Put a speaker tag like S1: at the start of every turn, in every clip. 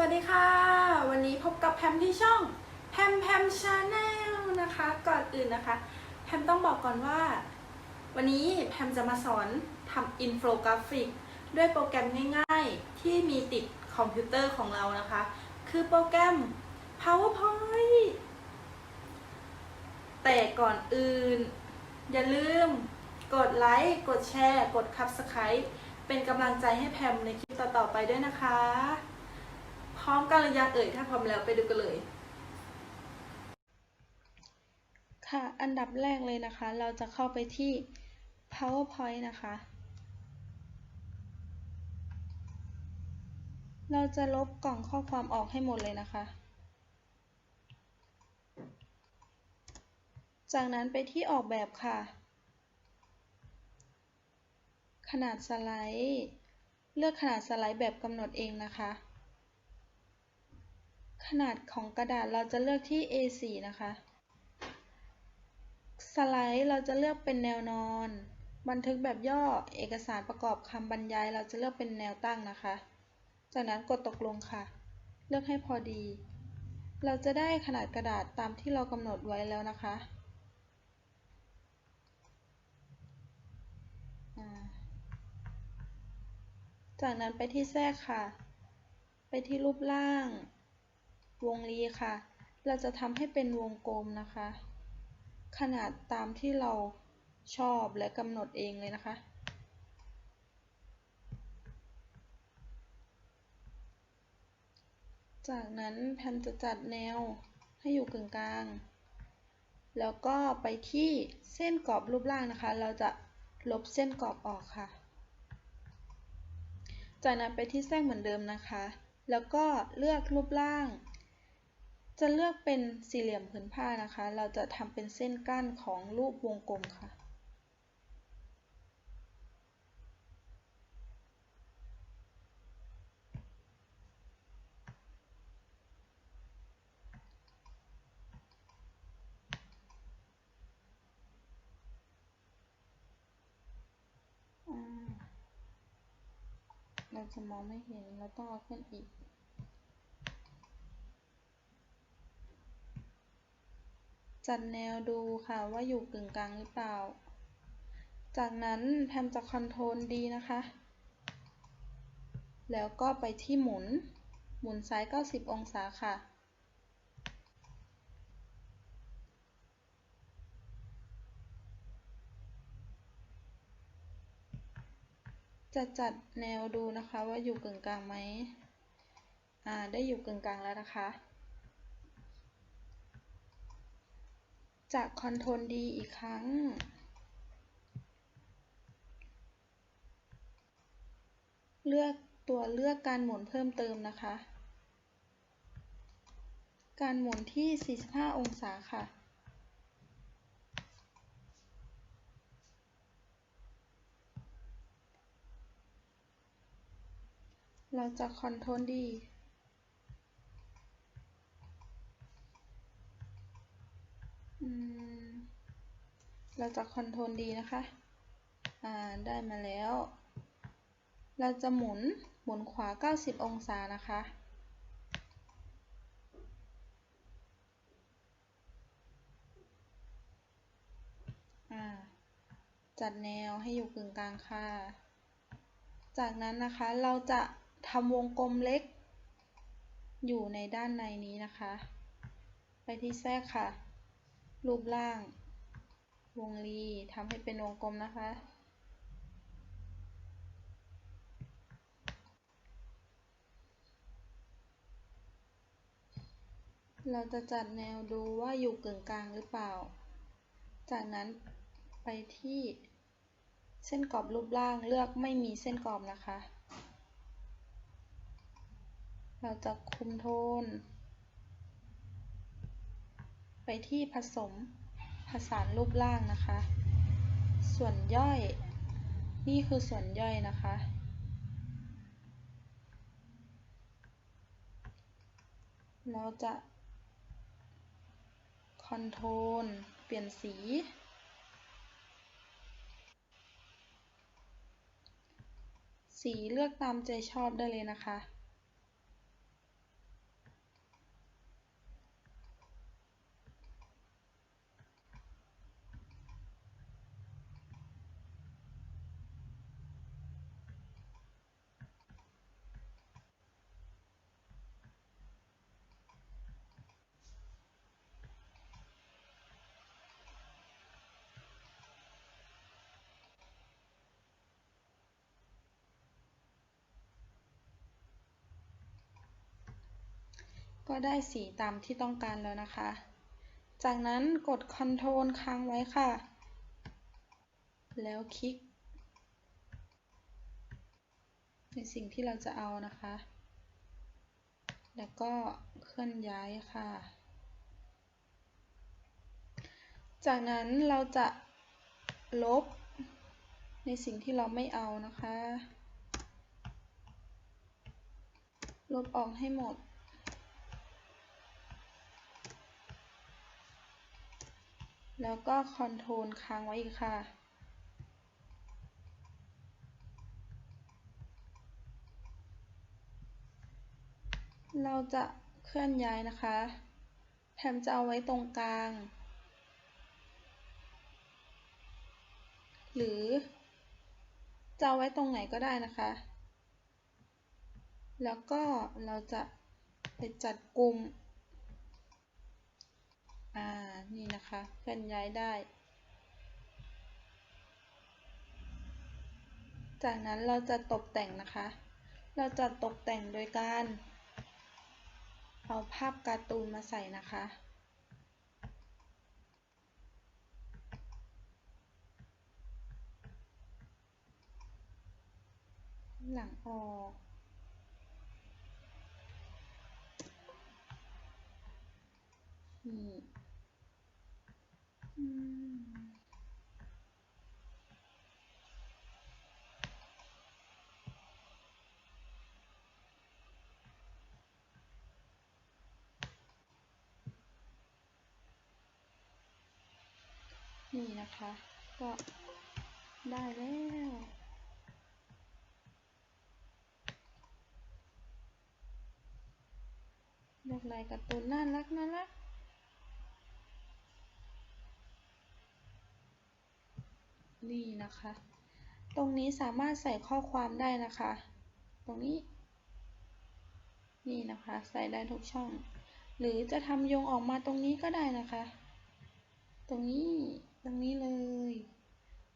S1: วัสดีค่ะ วันนี้พบกับแพมที่ช่องแพมแพมชาแนลนะคะ ก่อนอื่นนะคะ แพมต้องบอกก่อนว่า วันนี้แพมจะมาสอนทำอินโฟกราฟิก ด้วยโปรแกรมง่ายๆ ที่มีติดคอมพิวเตอร์ของเรานะคะ คือโปรแกรม PowerPoint แต่ก่อนอื่น อย่าลืมกดไลค์ กดแชร์ กด Subscribe เป็นกำลังใจให้แพมในคลิปต่อๆไปด้วยนะคะ พร้อมกันหรือยังเอ่ยถ้าพร้อมแล้วไปดูกันเลย ค่ะ อันดับแรกเลยนะคะ เราจะเข้าไปที่ PowerPoint นะคะ เราจะลบกล่องข้อความออกให้หมดเลยนะคะ จากนั้นไปที่ออกแบบค่ะ ขนาดสไลด์ เลือกขนาดสไลด์แบบกำหนดเองนะคะ ขนาดของกระดาษเราจะเลือกที่ A4 นะคะ สไลด์เราจะเลือกเป็นแนวนอน บันทึกแบบย่อเอกสารประกอบคำบรรยาย เราจะเลือกเป็นแนวตั้งนะคะ จากนั้นกดตกลงค่ะ เลือกให้พอดี เราจะได้ขนาดกระดาษตามที่เรากำหนดไว้แล้วนะคะจากนั้นไปที่แทรกค่ะ ไปที่รูปร่าง วงรีค่ะ เราจะทำให้เป็นวงกลมนะคะ ขนาดตามที่เราชอบและกำหนดเองเลยนะคะ จากนั้นแพมจะจัดแนวให้อยู่กึ่งกลาง แล้วก็ไปที่เส้นกรอบรูปร่างนะคะ เราจะลบเส้นกรอบออกค่ะ จากนั้นไปที่แทรกเหมือนเดิมนะคะ แล้วก็เลือกรูปร่าง จะเลือกเป็นสี่เหลี่ยมผืนผ้านะคะ เราจะทำเป็นเส้นกั้นของรูปวงกลมค่ะ เราจะมองไม่เห็น เราต้องเอาขึ้นอีก จัดแนวดูค่ะว่าอยู่กึ่งกลางหรือเปล่า จากนั้นแพมจะคอนโทรลดีนะคะ แล้วก็ไปที่หมุน หมุนซ้าย 90 องศาค่ะ จะจัดแนวดูนะคะว่าอยู่กึ่งกลางไหม อ่า ได้อยู่กึ่งกลางแล้วนะคะ จากคอนโทรลดีอีกครั้งเลือกตัวเลือกการหมุนเพิ่มเติมนะคะ การหมุนที่ 45 องศาค่ะ เราจะคอนโทรลดี อืม เราจะคอนโทรลดีนะคะ อ่า ได้มาแล้ว เราจะหมุน หมุนขวา 90 องศานะคะ อ่า จัดแนวให้อยู่กึ่งกลางค่ะ จากนั้นนะคะ เราจะทำวงกลมเล็ก อยู่ในด้านในนี้นะคะ ไปที่แทรกค่ะ รูปร่าง วงรีทำให้เป็นวงกลมนะคะ เราจะจัดแนวดูว่าอยู่กึ่งกลางหรือเปล่า จากนั้นไปที่เส้นกรอบรูปร่างเลือกไม่มีเส้นกรอบนะคะ เราจะคุมโทน ไปที่ผสมผสานรูปร่างนะคะ ส่วนย่อย นี่คือส่วนย่อยนะคะ เราจะคอนโทรลเปลี่ยนสี สีเลือกตามใจชอบได้เลยนะคะ ก็ได้สีตามที่ต้องการแล้วนะคะ จากนั้นกด Ctrl ค้างไว้ค่ะ แล้วคลิก ในสิ่งที่เราจะเอานะคะ แล้วก็เคลื่อนย้ายค่ะ จากนั้นเราจะลบในสิ่งที่เราไม่เอานะคะ ลบออกให้หมด แล้วก็คอนโทรลค้างไว้อีกค่ะ เราจะเคลื่อนย้ายนะคะแพมจะเอาไว้ตรงกลาง หรือ จะเอาไว้ตรงไหนก็ได้นะคะ แล้วก็เราจะไปจัดกลุ่ม อ่า นี่นะคะ เคลื่อนย้ายได้ จากนั้นเราจะตกแต่งนะคะ เราจะตกแต่งโดยการ เอาภาพการ์ตูนมาใส่นะคะหลังออก นี่อืม นี่นะคะ ก็ได้แล้วเลือกลายการ์ตูนน่ารักน่ารัก นี่นะคะ ตรงนี้สามารถใส่ข้อความได้นะคะ ตรงนี้ นี่นะคะ ใส่ได้ทุกช่อง หรือจะทำโยงออกมาตรงนี้ก็ได้นะคะ ตรงนี้ ตรงนี้เลย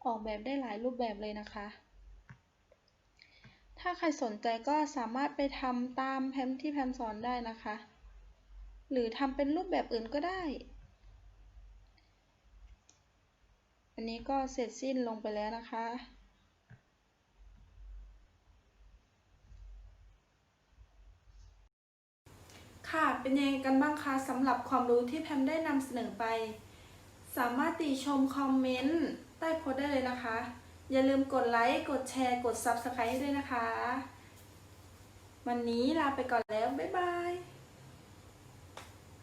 S1: ออกแบบได้หลายรูปแบบเลยนะคะ ถ้าใครสนใจก็สามารถไปทำตามแพมที่แพมสอนได้นะคะ หรือทำเป็นรูปแบบอื่นก็ได้ อันนี้ก็เสร็จสิ้นลงไปแล้วนะคะ ค่ะ เป็นยังไงกันบ้างคะสำหรับความรู้ที่แพมได้นำเสนอไป สามารถติชมคอมเมนต์ใต้โพสได้เลยนะคะ อย่าลืมกดไลค์ กดแชร์ กด Subscribe ด้วยนะคะ วันนี้ลาไปก่อนแล้ว บ๊ายบาย